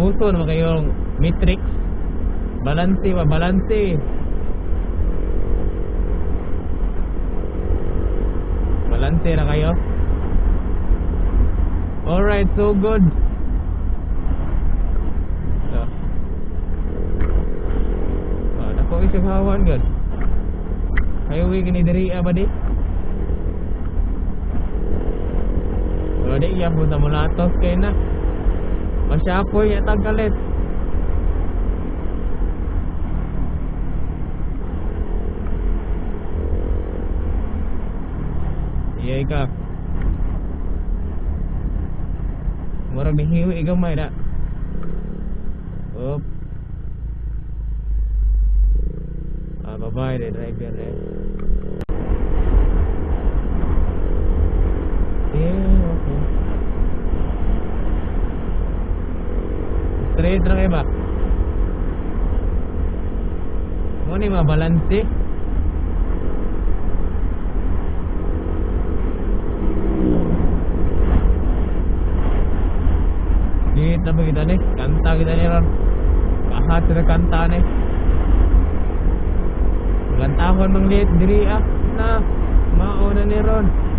puso naman kayong matrix. Balanse ba? Balanse. Balanse na kayo. Alright, so good. So. Ah, dako isip hawan good. Gini diri ah, ba di? So, di iya punta mo latos kay siya po yung tagalit iya ka mura mihiwi gamay na up ah bye bye the driver eh yeah okay Straight lang kayo ba? Mo ni mabalanse. Dito na ba kita ni? Kanta kita ni ron. Kahat na kanta ni. Magantahon mang liit diri ah. Na, mauna ni ron.